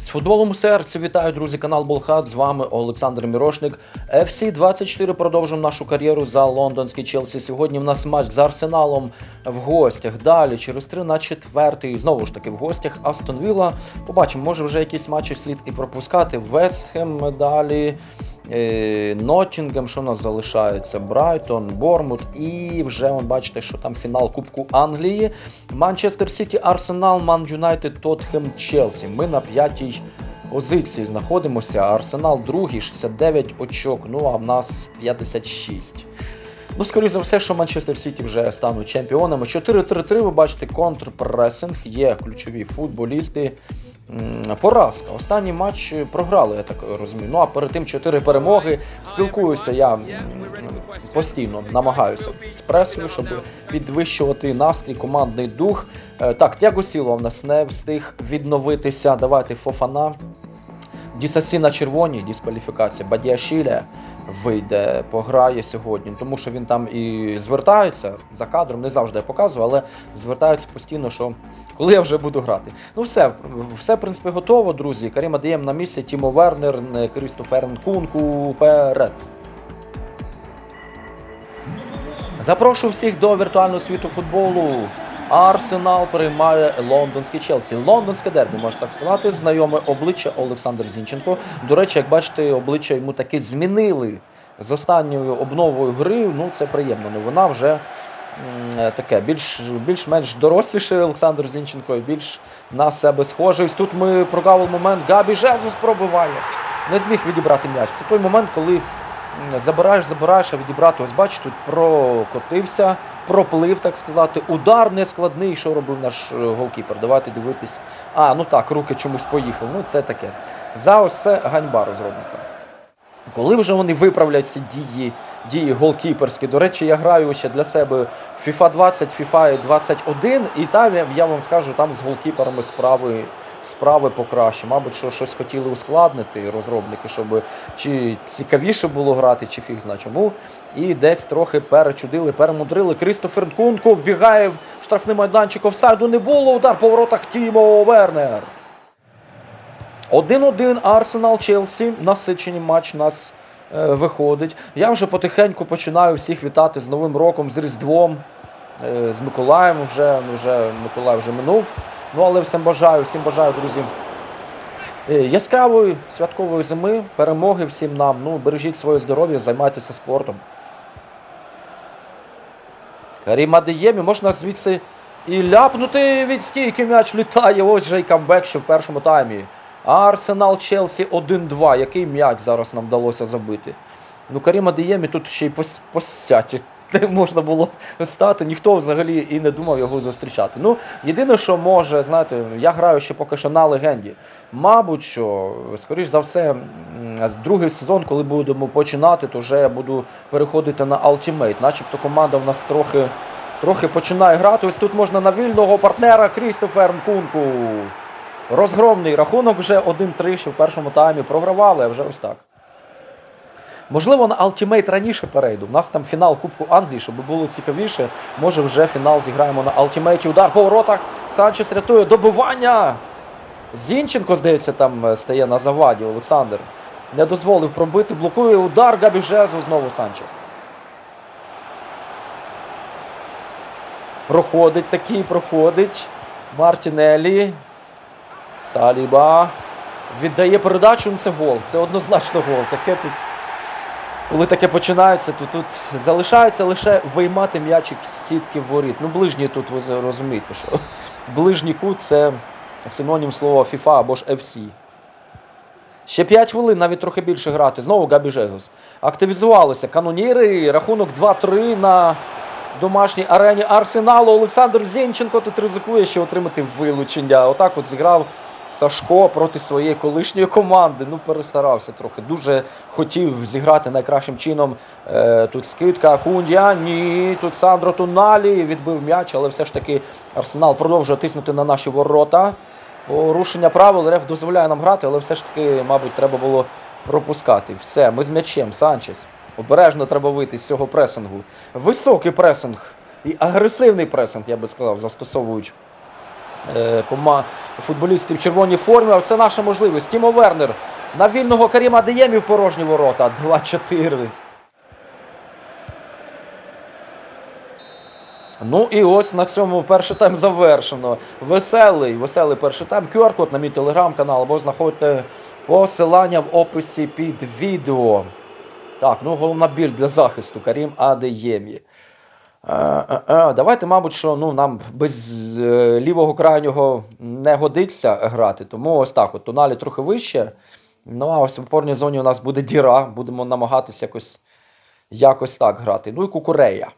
З футболом у серці вітаю, друзі, канал Болхат. З вами Олександр Мірошник. FC 24 продовжуємо нашу кар'єру за лондонський Челсі. Сьогодні в нас матч з Арсеналом в гостях. Далі через 3 на 4. Знову ж таки в гостях Астон Вілла. Побачимо, може вже якісь матчі слід і пропускати. Вестхем далі. Е, Ноттінгем, що у нас залишається? Брайтон, Бормут. І вже ви бачите, що там фінал Кубку Англії. Манчестер Сіті, Арсенал, Ман Юнайтед, Тотхем, Челсі. Ми на п'ятій позиції знаходимося. Арсенал другий, 69 очок. Ну а в нас 56. Ну, скоріше за все, що Манчестер Сіті вже стануть чемпіонами. 4-3-3, ви бачите, контрпресинг, є ключові футболісти. Поразка. Останній матч програли, я так розумію. Ну а перед тим чотири перемоги. Спілкуюся я постійно, намагаюся з пресою, щоб підвищувати настрій, командний дух. Е, Так, Тяго Сіло в нас не встиг відновитися. Давайте Фофана. Дісасі на червоній, дискваліфікація. Бадіашіля вийде, пограє сьогодні, тому що він там і звертається за кадром, не завжди я показую, але звертається постійно, що коли я вже буду грати. Ну все, все в принципі готово, друзі. Каріма Адаєм на місці, Тімо Вернер, Крістофер Нкунку вперед. Запрошую всіх до віртуального світу футболу. Арсенал приймає лондонський Челсі. Лондонське дербі, можна так сказати. Знайоме обличчя Олександр Зінченко. До речі, як бачите, обличчя йому таки змінили з останньою обновою гри. Ну, це приємно. Новина вже е, таке, більш, більш-менш доросліше Олександр Зінченко, і більш на себе схожий. Тут ми прогавили момент. Габі Жезус пробиває. Не зміг відібрати м'яч. Це той момент, коли забираєш, забираєш, а відібрати. Ось бачиш, тут прокотився, проплив, так сказати. Удар нескладний, що робив наш е, голкіпер. Давайте дивитись. А, ну так, руки чомусь поїхали. Ну, це таке. За ось це ганьба розробника. Коли вже вони виправлять ці дії, дії голкіперські. До речі, я граю ще для себе FIFA 20, FIFA 21, і там я, я вам скажу, там з голкіперами справи, справи покраще. Мабуть, що щось хотіли ускладнити розробники, щоб чи цікавіше було грати, чи фіг зна чому. І десь трохи перечудили, перемудрили. Крістофер Нкунко вбігає в штрафний майданчик, офсайду не було. Удар по воротах Тімо Вернер. 1-1 Арсенал Челсі. Насичений матч нас е, виходить. Я вже потихеньку починаю всіх вітати з Новим роком, з Різдвом, е, з Миколаєм. Вже, вже Миколай вже минув. Ну але всім бажаю, всім бажаю, друзі. е, Яскравої святкової зими, перемоги всім нам. Ну, бережіть своє здоров'я, займайтеся спортом. Карім Адеємі, можна звідси і ляпнути від стійки м'яч літає. Ось же й камбек ще в першому таймі. Арсенал Челсі 1-2. Який м'яч зараз нам вдалося забити? Ну, Карім Адеємі тут ще й пос- посяті. Не можна було стати, ніхто взагалі і не думав його зустрічати. Ну, єдине, що може, знаєте, я граю ще поки що на легенді. Мабуть, що, скоріш за все, другий сезон, коли будемо починати, то вже я буду переходити на Ultimate. Начебто команда в нас трохи, трохи починає грати. Ось тут можна на вільного партнера Крістофер Мкунку. Розгромний рахунок вже 1-3 ще в першому таймі. Програвали, а вже ось так. Можливо, на Ultimate раніше перейду. У нас там фінал Кубку Англії, щоб було цікавіше. Може, вже фінал зіграємо на Ultimate. Удар по воротах. Санчес рятує добивання. Зінченко, здається, там е, стає на заваді. Олександр не дозволив пробити. Блокує удар Габі Жезу. Знову Санчес. Проходить такий, проходить. Мартінелі. Саліба. Віддає передачу, це гол. Це однозначно гол. Таке тут. Коли таке починається, то тут залишається лише виймати м'ячик з сітки воріт. Ну, ближній тут ви розумієте, що ближній кут це синонім слова FIFA або ж FC. Ще 5 хвилин, навіть трохи більше грати. Знову Габі Жегос. Активізувалися каноніри. Рахунок 2-3 на домашній арені Арсеналу. Олександр Зінченко тут ризикує ще отримати вилучення. Отак от зіграв Сашко проти своєї колишньої команди. Ну, перестарався трохи. Дуже хотів зіграти найкращим чином. Е, тут скидка Кундя. Ні. Тут Сандро Туналі відбив м'яч, але все ж таки Арсенал продовжує тиснути на наші ворота. Порушення правил Реф дозволяє нам грати, але все ж таки, мабуть, треба було пропускати. Все, ми з м'ячем, Санчес. Обережно треба вийти з цього пресингу. Високий пресинг і агресивний пресинг, я би сказав, застосовуючи кома, футболістів в червоній формі. Але це наша можливість. Тімо Вернер на вільного Каріма в порожні ворота. 2-4. Ну і ось на цьому перший тайм завершено. Веселий, веселий перший тайм. QR-код на мій телеграм-канал, або знаходьте посилання в описі під відео. Так, ну головна біль для захисту Карім Адеємі. Е, е, е, Давайте, мабуть, що ну, нам без лівого крайнього не годиться грати. Тому ось так: от тоналі трохи вище. Ну, а ось в опорній зоні у нас буде діра. Будемо намагатися якось, якось так грати. Ну і кукурея.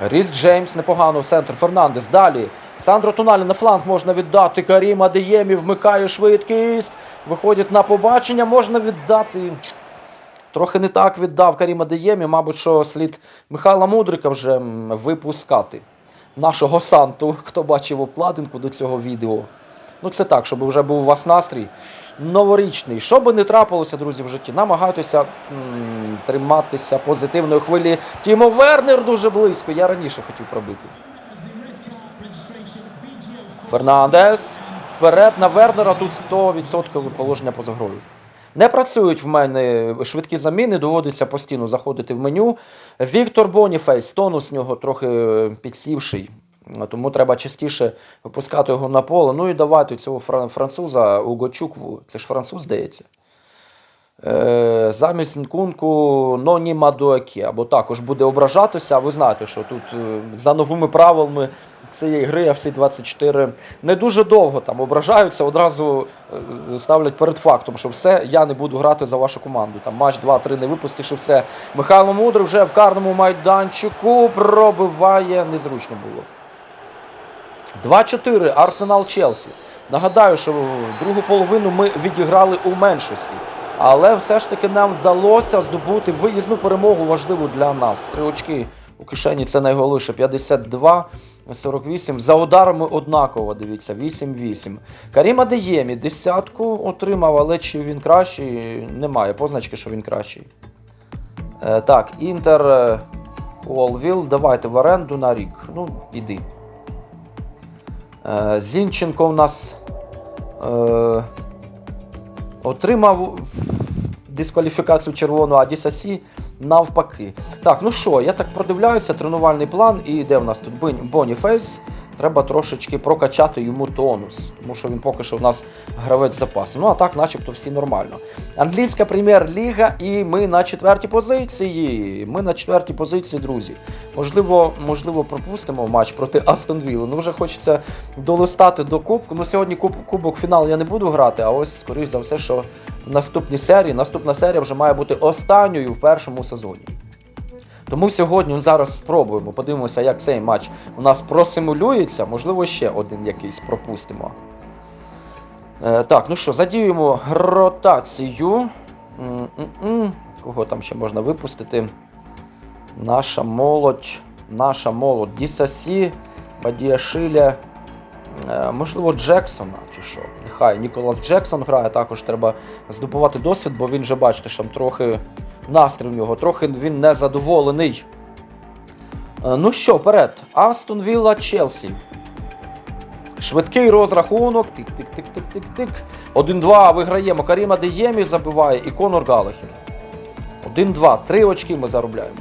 Ріс Джеймс непогано в центр. Фернандес. Далі. Сандро Тоналі на фланг можна віддати. Карім Адеємі вмикає швидкість. Виходить на побачення. Можна віддати. Трохи не так віддав Карім Адеємі. Мабуть, що слід Михайла Мудрика вже випускати. Нашого Санту, хто бачив обкладинку до цього відео. Ну, це так, щоб вже був у вас настрій новорічний. Що би не трапилося, друзі, в житті, намагайтеся триматися позитивної хвилі. Тімо Вернер дуже близько. Я раніше хотів пробити. Фернандес. Вперед на Вернера. Тут 100% положення поза грою. Не працюють в мене швидкі заміни, доводиться постійно заходити в меню. Віктор Боніфейс, тонус нього трохи підсівший, тому треба частіше випускати його на поле. Ну і давайте цього фран- француза Угочук, це ж француз, здається. Е, замість Нкунку Ноні Мадуакі, або також буде ображатися. Ви знаєте, що тут е, за новими правилами цієї гри FC 24 не дуже довго там ображаються, одразу е, ставлять перед фактом, що все, я не буду грати за вашу команду. Там матч 2-3 не випустиш і все. Михайло Мудрий вже в карному майданчику пробиває, незручно було. 2-4 Арсенал Челсі. Нагадаю, що другу половину ми відіграли у меншості. Але все ж таки нам вдалося здобути виїзну перемогу важливу для нас. Три очки у кишені це найголовніше. 52. 48. За ударами однаково, дивіться, 8-8. Карім Адеємі десятку отримав, але чи він кращий, немає позначки, що він кращий. Е, так, Інтер е, Уолвіл, давайте в оренду на рік. Ну, іди. Е, Зінченко у нас е, отримав дискваліфікацію червону, а Дісасі навпаки. Так, ну що, я так продивляюся, тренувальний план, і де в нас тут Бонні Боніфейс. Треба трошечки прокачати йому тонус, тому що він поки що в нас гравець запасу. Ну а так, начебто, всі нормально. Англійська прем'єр-ліга, і ми на четвертій позиції. Ми на четвертій позиції, друзі. Можливо, можливо, пропустимо матч проти Астон Вілли. Ну вже хочеться долистати до кубку. Ну сьогодні куб, кубок фінал я не буду грати, а ось, скоріш за все, що в наступній серії. Наступна серія вже має бути останньою в першому сезоні. Тому сьогодні зараз спробуємо. Подивимося, як цей матч у нас просимулюється. Можливо, ще один якийсь пропустимо. Е, так, ну що, задіюємо ротацію. М-м-м. Кого там ще можна випустити? Наша молодь. Наша молодь. Дісасі, Бадіашиля. Е, можливо, Джексона чи що. Нехай Ніколас Джексон грає, також треба здобувати досвід, бо він вже бачите, що там трохи настрій в нього, трохи він незадоволений. Е, Ну що, вперед. Астон Вілла Челсі. Швидкий розрахунок. Тик-тик-тик-тик-тик-тик. 1-2 виграємо. Каріма Деємі забиває і Конор Галахер. 1-2. Три очки ми заробляємо.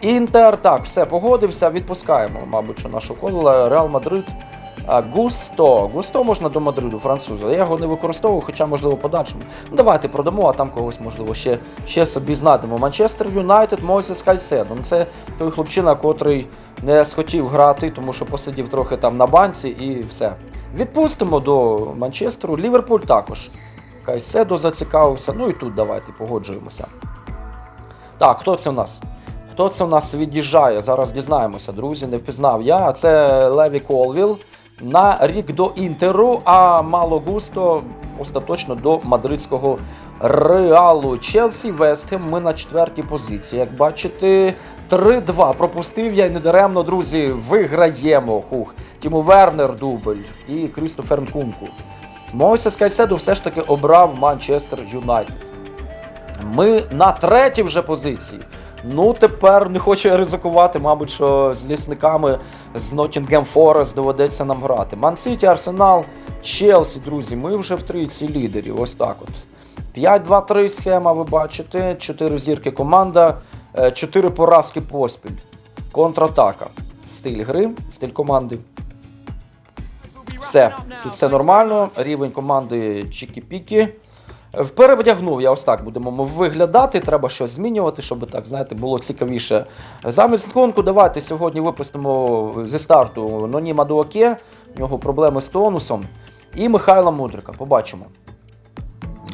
Інтер, так, все, погодився, відпускаємо, мабуть, що нашу коло. Реал Мадрид. Густо. Густо можна до Мадриду, француза. Я його не використовую, хоча, можливо, подальшому. Ну, давайте продамо, а там когось, можливо, ще, ще собі знайдемо. Манчестер Юнайтед, Мойсес Кайседо. Ну, це той хлопчина, котрий не схотів грати, тому що посидів трохи там на банці і все. Відпустимо до Манчестеру. Ліверпуль також. Кайседо зацікавився. Ну і тут давайте погоджуємося. Так, хто це в нас? Хто це в нас від'їжджає? Зараз дізнаємося, друзі. Не впізнав я. Це Леві Колвіл на рік до Інтеру, а Мало Густо остаточно до мадридського Реалу. Челсі Вестхем. Ми на четвертій позиції. Як бачите, 3-2. Пропустив я і недаремно, друзі. Виграємо. Хух. Тімо Вернер дубль і Крістофер Нкунку. Мойсес Кайседо все ж таки обрав Манчестер Юнайтед. Ми на третій вже позиції. Ну, тепер не хочу я ризикувати, мабуть, що з лісниками з Nottingham Forest доведеться нам грати. Ман-Сіті, Арсенал, Челсі, друзі, ми вже в трійці лідерів. Ось так от. 5-2-3 схема, ви бачите. 4 зірки команда, 4 поразки поспіль. Контратака. Стиль гри, стиль команди. Все, тут все нормально. Рівень команди Чікі-Пікі. Вперевдягнув я ось так будемо виглядати. Треба щось змінювати, щоб так, знаєте, було цікавіше. Замість гонку давайте сьогодні випустимо зі старту Ноніма Дуаке, в нього проблеми з тонусом. І Михайла Мудрика. Побачимо.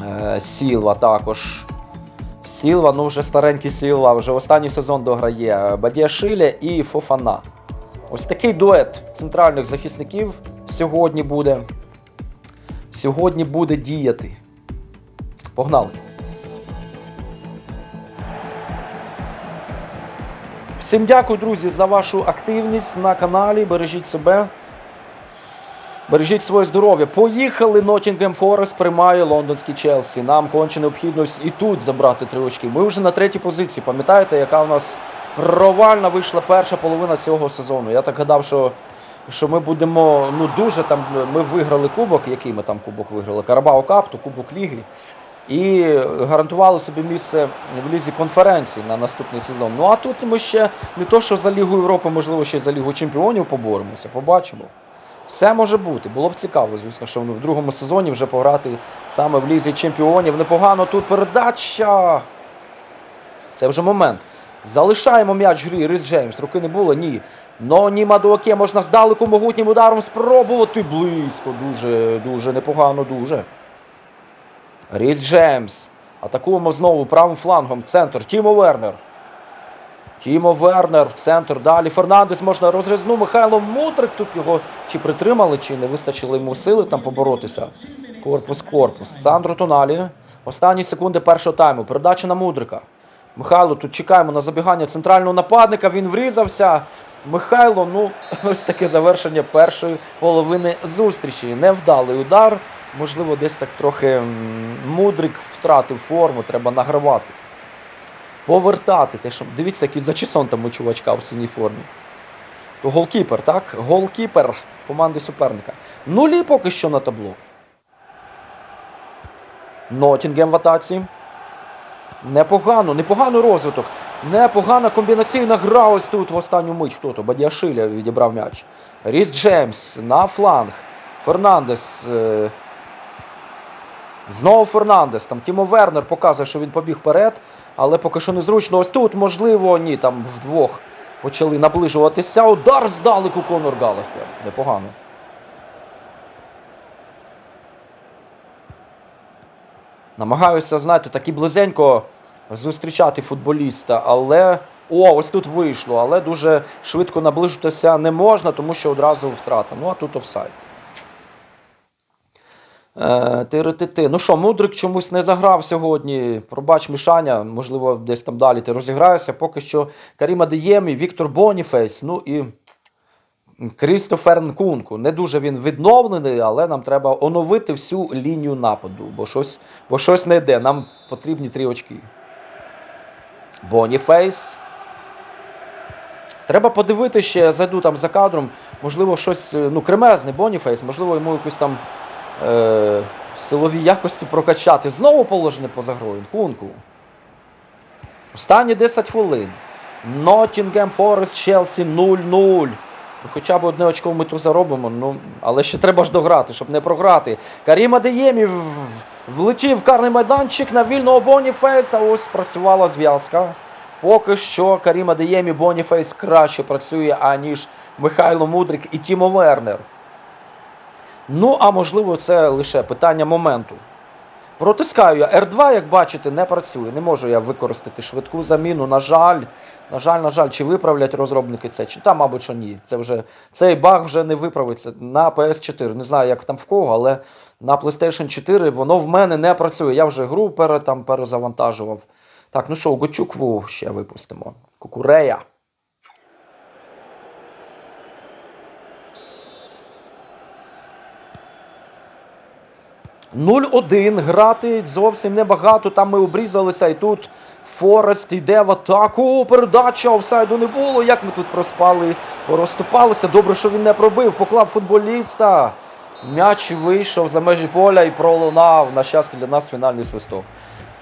Е, Сілва також. Сілва, ну вже старенький Сілва, вже останній сезон дограє. Бадіашиля і Фофана. Ось такий дует центральних захисників сьогодні буде. Сьогодні буде діяти. Погнали. Всім дякую, друзі, за вашу активність на каналі. Бережіть себе. Бережіть своє здоров'я. Поїхали. Nottingham Forest приймає лондонський Челсі. Нам конче необхідно і тут забрати три очки. Ми вже на третій позиції. Пам'ятаєте, яка у нас провальна вийшла перша половина цього сезону. Я так гадав, що, що ми будемо ну дуже там. Ми виграли кубок. Який ми там кубок виграли? Карабао Кап, то Кубок Ліги. І гарантували собі місце в лізі конференції на наступний сезон. Ну а тут ми ще не то, що за Лігу Європи, можливо, ще за Лігу Чемпіонів поборемося. Побачимо. Все може бути. Було б цікаво, звісно, що в другому сезоні вже пограти саме в лізі чемпіонів. Непогано тут передача. Це вже момент. Залишаємо м'яч грі. Рис Джеймс. Руки не було? Ні. Но ні Мадуаке можна здалеку могутнім ударом спробувати. Близько. Дуже, дуже непогано, дуже. Ріс Джеймс. Атакуємо знову правим флангом. Центр. Тімо Вернер. Тімо Вернер в центр. Далі Фернандес можна розрізну. Михайло Мудрик. Тут його чи притримали, чи не вистачило йому сили там поборотися. Корпус, корпус. Сандро Тоналі. Останні секунди першого тайму. Передача на Мудрика. Михайло, тут чекаємо на забігання центрального нападника. Він врізався. Михайло, ну, ось таке завершення першої половини зустрічі. Невдалий удар. Можливо, десь так трохи мудрик втратив форму, треба награвати. Повертати. Те, що... Дивіться, який зачесон там у чувачка в синій формі. То голкіпер, так? Голкіпер команди суперника. Нулі поки що на табло. Нотінгем в атаці. Непогано, непоганий розвиток. Непогана комбінаційна гра ось тут в останню мить. Хто то? Бадіашиля відібрав м'яч. Ріс Джеймс на фланг. Фернандес. е, Знову Фернандес. Там Тімо Вернер показує, що він побіг вперед, але поки що незручно. Ось тут, можливо, ні, там вдвох почали наближуватися. Удар здалеку Конор Галахер. Непогано. Намагаюся, знаєте, так і близенько зустрічати футболіста, але. О, ось тут вийшло, але дуже швидко наближитися не можна, тому що одразу втрата. Ну, а тут офсайд. Е, Ну що, Мудрик чомусь не заграв сьогодні. Пробач, Мішаня, можливо, десь там далі ти розіграєшся. Поки що Каріма Деємі, Віктор Боніфейс, ну і Крістофер Нкунку. Не дуже він відновлений, але нам треба оновити всю лінію нападу, бо щось, бо щось не йде. Нам потрібні три очки. Боніфейс. Треба подивити ще, зайду там за кадром, можливо, щось, е, ну, кремезний Боніфейс, можливо, йому якусь там е, силові якості прокачати. Знову положене поза грою. Кунку. Останні 10 хвилин. Nottingham Forest Chelsea 0-0. Ну, Хоча б одне очко ми тут заробимо, ну, але ще треба ж дограти, щоб не програти. Карім Адеємі в- влетів в карний майданчик на вільного Боніфейса. Ось працювала зв'язка. Поки що Карім Адеємі Боніфейс краще працює, аніж Михайло Мудрик і Тімо Вернер. Ну, а можливо, це лише питання моменту. Протискаю я. R2, як бачите, не працює. Не можу я використати швидку заміну. На жаль, на жаль, на жаль, чи виправлять розробники це? Чи та, мабуть, що ні. Це вже цей баг вже не виправиться на PS4. Не знаю, як там в кого, але на PlayStation 4 воно в мене не працює. Я вже гру пере, там, перезавантажував. Так, ну що, Гочукву ще випустимо. Кукурея. – 0-1 грати зовсім небагато. Там ми обрізалися, і тут Форест йде в атаку. Передача офсайду не було. Як ми тут проспали, розступалися. Добре, що він не пробив. Поклав футболіста. М'яч вийшов за межі поля і пролунав. На щастя для нас фінальний свисток.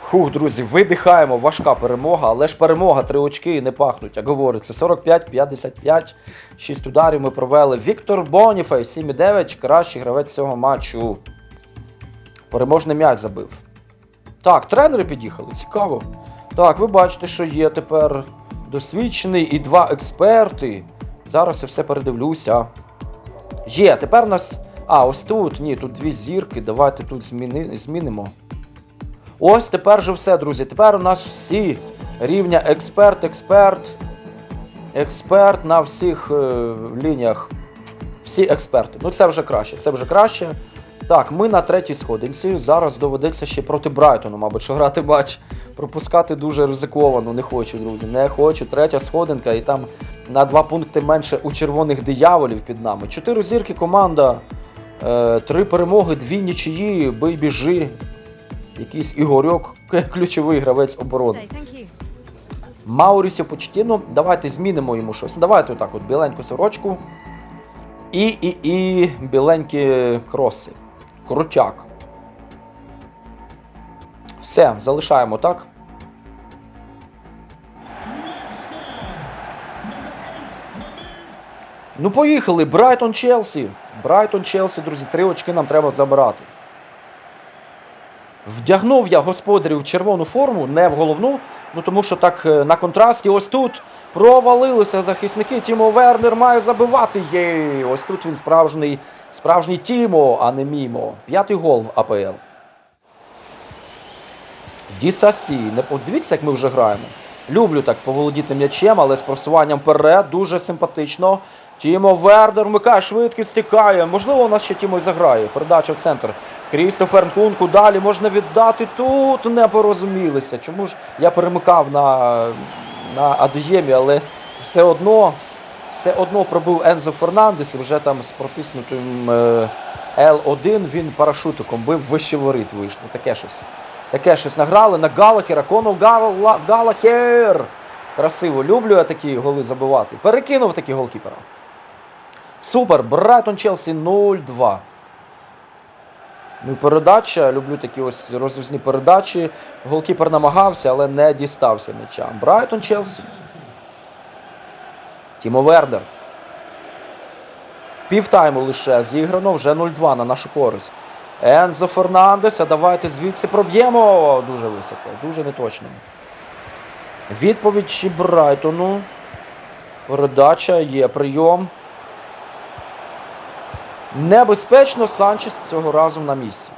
Хух, друзі, видихаємо. Важка перемога, але ж перемога, три очки і не пахнуть. Як говориться, 45-55. 6 ударів ми провели. Віктор Боніфей, 7,9. Кращий гравець цього матчу. Переможний м'яч забив. Так, тренери під'їхали, цікаво. Так, ви бачите, що є тепер досвідчений і два експерти. Зараз я все передивлюся. Є, тепер нас. А, ось тут. Ні, тут дві зірки. Давайте тут зміни... змінимо. Ось тепер же все, друзі. Тепер у нас всі рівня експерт, експерт, експерт на всіх е, лініях. Всі експерти. Ну це вже краще. Це вже краще. Так, ми на третій сходинці. Зараз доведеться ще проти Брайтону, мабуть, що грати матч. Пропускати дуже ризиковано. Не хочу, друзі. Не хочу. Третя сходинка, і там на два пункти менше у червоних дияволів під нами. Чотири зірки команда. Е, три перемоги, дві нічиї, бий біжи. Якийсь Ігорьок, ключовий гравець оборони. Thank Почтіно, давайте змінимо йому щось. Давайте отак от біленьку сорочку. І, і, і біленькі кроси. Крутяк. Все, залишаємо так. Ну, поїхали. Брайтон Челсі. Брайтон Челсі, друзі, три очки нам треба забирати. Вдягнув я господарів червону форму, не в головну, ну тому що так е, на контрасті ось тут провалилися захисники. Тімо Вернер має забивати. Є, ось тут він справжній, справжній Тімо, а не Мімо. П'ятий гол в АПЛ. Дісасі. Не по- Дивіться, як ми вже граємо. Люблю так поволодіти м'ячем, але з просуванням вперед дуже симпатично. Тімо Вердер вмикає, швидкість стікає. Можливо, у нас ще Тімо й заграє. Передача в центр. Крістофер Нкунку далі можна віддати. Тут не порозумілися. Чому ж я перемикав на, на Адеємі, але все одно, все одно пробив Ензо Фернандес і вже там з протиснутим е, L1 він парашутиком бив вище воріт вийшло. Таке щось. Таке щось награли на Галахера. Конор Гала... Галахер. Красиво. Люблю я такі голи забивати. Перекинув такі голкіпера. Супер. Брайтон Челсі 0-2. Ну і передача. Люблю такі ось розвісні передачі. Голкіпер намагався, але не дістався м'яча. Брайтон Челсі. Тімо Вердер. Півтайму лише зіграно, вже 0-2 на нашу користь. Ензо Фернандес, а давайте звідси проб'ємо. Дуже високо, дуже неточно. Відповідь Брайтону. Передача є прийом. Небезпечно Санчес цього разу на місці.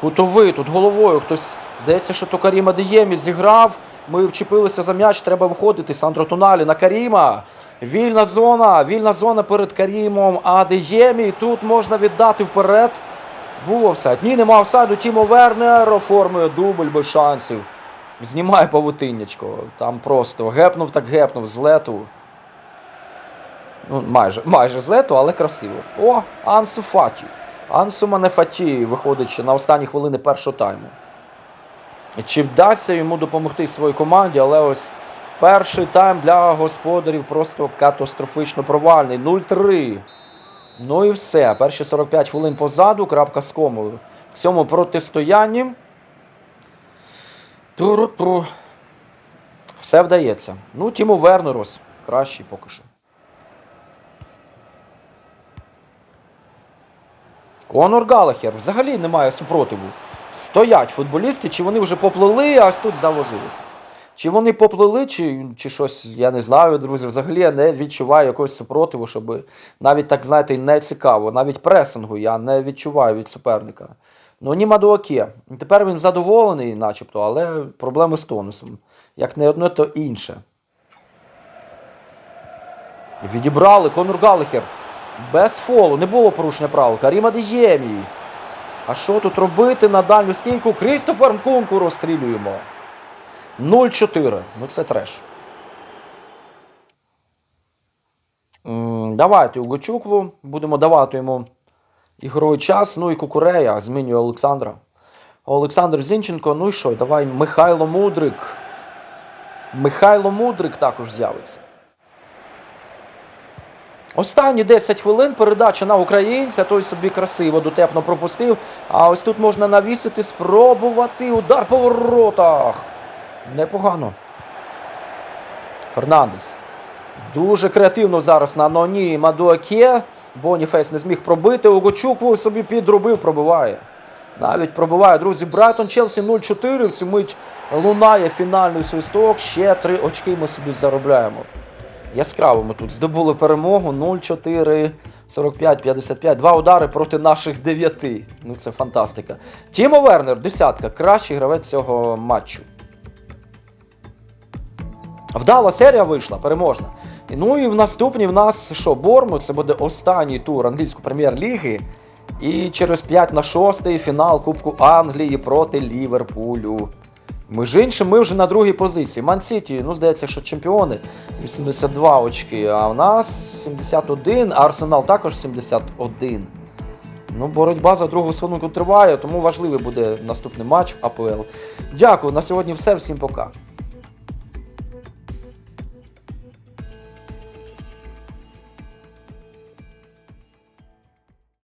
Кутовий тут головою. Хтось здається, що то Каріма Деємі зіграв. Ми вчепилися за м'яч, треба виходити. Сандро Тоналі на Каріма. Вільна зона. Вільна зона перед Карімом Адеємі. Тут можна віддати вперед. Був офсайд. Ні, нема офсайду. Тімо Вернер оформує дубль без шансів. Знімає павутиннячко. Там просто гепнув, так гепнув з лету. Ну, майже, майже з лету, але красиво. О, Ансу Фаті. Ансу Манефаті виходить на останні хвилини першого тайму. Чи вдасться йому допомогти своїй команді, але ось перший тайм для господарів просто катастрофічно провальний. 0-3. Ну і все. Перші 45 хвилин позаду. Крапка з комою. В цьому протистоянні. Туру-туру. Все вдається. Ну, Тімо Вернерос. Кращий поки що. Конор Галахер взагалі немає супротиву. Стоять футболісти, чи вони вже поплили, а ось тут завозилися. Чи вони поплили, чи, чи щось, я не знаю, друзі. Взагалі я не відчуваю якогось супротиву, щоб навіть так, знаєте, не цікаво. Навіть пресингу я не відчуваю від суперника. Ну, ні Мадуаке. Тепер він задоволений, начебто, але проблеми з тонусом. Як не одне, то інше. Відібрали Конор Галахер. Без фолу, не було порушення правил. Каріма Деємій. А що тут робити на дальню стійку? Крістофер Нкунку розстрілюємо. 0-4. Ну це треш. Давайте Угочукву. Будемо давати йому ігровий час. Ну і Кукурея змінює Олександра. Олександр Зінченко. Ну і що? Давай Михайло Мудрик. Михайло Мудрик також з'явиться. Останні 10 хвилин передача на українця. Той собі красиво дотепно пропустив. А ось тут можна навісити, спробувати. Удар по воротах. Непогано. Фернандес. Дуже креативно зараз на Ноні Мадуаке. Боніфейс не зміг пробити. Угочук собі підробив, пробиває. Навіть пробиває, друзі. Брайтон Челсі 0-4. В цю мить лунає фінальний свисток. Ще три очки ми собі заробляємо. Яскраво ми тут здобули перемогу 0-4, 45-55. Два удари проти наших дев'яти. Ну це фантастика. Тімо Вернер, десятка. Кращий гравець цього матчу. Вдала серія вийшла, переможна. Ну і в наступній в нас що, Бормут, це буде останній тур англійської прем'єр-ліги. І через 5 на 6 фінал Кубку Англії проти Ліверпулю. Між іншим, ми вже на другій позиції. Ман-Сіті, ну, здається, що чемпіони 82 очки, а в нас 71, а Арсенал також 71. Ну, боротьба за другу свинку триває, тому важливий буде наступний матч АПЛ. Дякую, на сьогодні все. Всім пока.